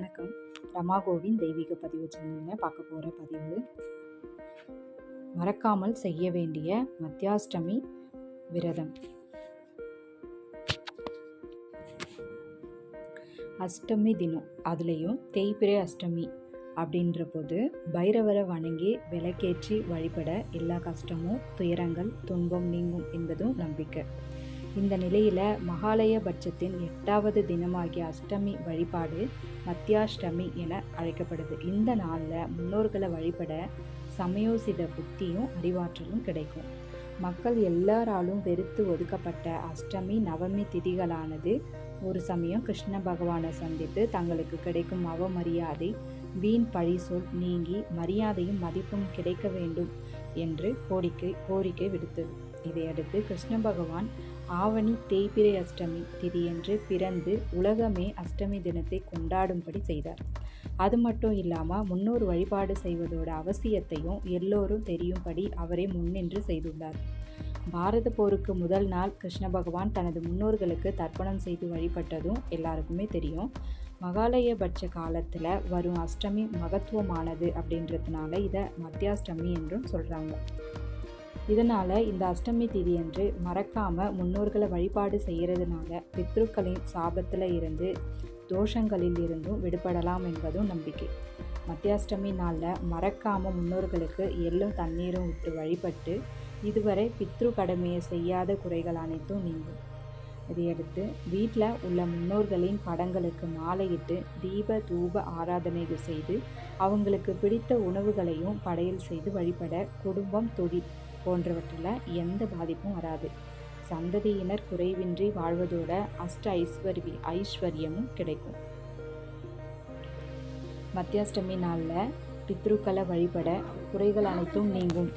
வணக்கம். ரமாகோவின் தெய்வீக பதிவு சேனல்ல பார்க்க போகிற பதிவு. மறக்காமல் செய்ய வேண்டிய மத்தியாஷ்டமி விரதம். அஷ்டமி தினம். அதுலேயும் தேய்பிரை அஷ்டமி அப்படின்ற போது பைரவரை வணங்கி விளக்கேற்றி வழிபட எல்லா கஷ்டமும் துயரங்கள் துன்பம் நீங்கும் என்பதும் நம்பிக்கை. இந்த நிலையில் மகாலய பட்சத்தின் எட்டாவது தினமாகிய அஷ்டமி வழிபாடு மத்தியாஷ்டமி என அழைக்கப்படுது. இந்த நாளில் முன்னோர்களை வழிபட சமயோசித புத்தியும் அறிவாற்றலும் கிடைக்கும். மக்கள் எல்லாராலும் வெறுத்து ஒதுக்கப்பட்ட அஷ்டமி நவமி திதிகளானது ஒரு சமயம் கிருஷ்ண பகவானை சந்தித்து தங்களுக்கு கிடைக்கும் அவமரியாதை வீண் பழி சொல் நீங்கி மரியாதையும் மதிப்பும் கிடைக்க வேண்டும் என்று கோரிக்கை கோரிக்கை விடுத்தது. இதையடுத்து கிருஷ்ண பகவான் ஆவணி தேய்பிரை அஷ்டமி திதியன்று பிறந்து உலகமே அஷ்டமி தினத்தை கொண்டாடும்படி செய்தார். அது மட்டும் இல்லாமல் முன்னோர் வழிபாடு செய்வதோட அவசியத்தையும் எல்லோரும் தெரியும்படி அவரே முன்னின்று செய்துள்ளார். பாரத போருக்கு முதல் நாள் கிருஷ்ண பகவான் தனது முன்னோர்களுக்கு தர்ப்பணம் செய்து வழிபட்டதும் எல்லாருக்குமே தெரியும். மகாலயபட்ச காலத்தில் வரும் அஷ்டமி மகத்துவமானது அப்படின்றதுனால இதை மத்தியாஷ்டமி என்றும் சொல்கிறாங்க இதனால் இந்த அஷ்டமி திதியன்று மறக்காமல் முன்னோர்களை வழிபாடு செய்கிறதுனால பித்ருக்களின் சாபத்தில் இருந்து தோஷங்களில் இருந்தும் விடுபடலாம் என்பதும் நம்பிக்கை. மத்தியாஷ்டமி நாளில் மறக்காமல் முன்னோர்களுக்கு எள்ளும் தண்ணீரும் விட்டு வழிபட்டு இதுவரை பித்ரு கடமையை செய்யாத குறைகள் அனைத்தும் நீங்கும். இதையடுத்து வீட்டில் உள்ள முன்னோர்களின் படங்களுக்கு மாலையிட்டு தீப தூப ஆராதனைகள் செய்து அவங்களுக்கு பிடித்த உணவுகளையும் படையல் செய்து வழிபட குடும்பம் தொழில் போன்றவற்றில் எந்த பாதிப்பும் வராது. சந்ததியினர் குறைவின்றி வாழ்வதோட அஷ்ட ஐஸ்வர்வி ஐஸ்வர்யமும் கிடைக்கும். மத்தியாஷ்டமி நாளில் பித்ருக்களை வழிபட குறைகள் அனைத்தும் நீங்கும்.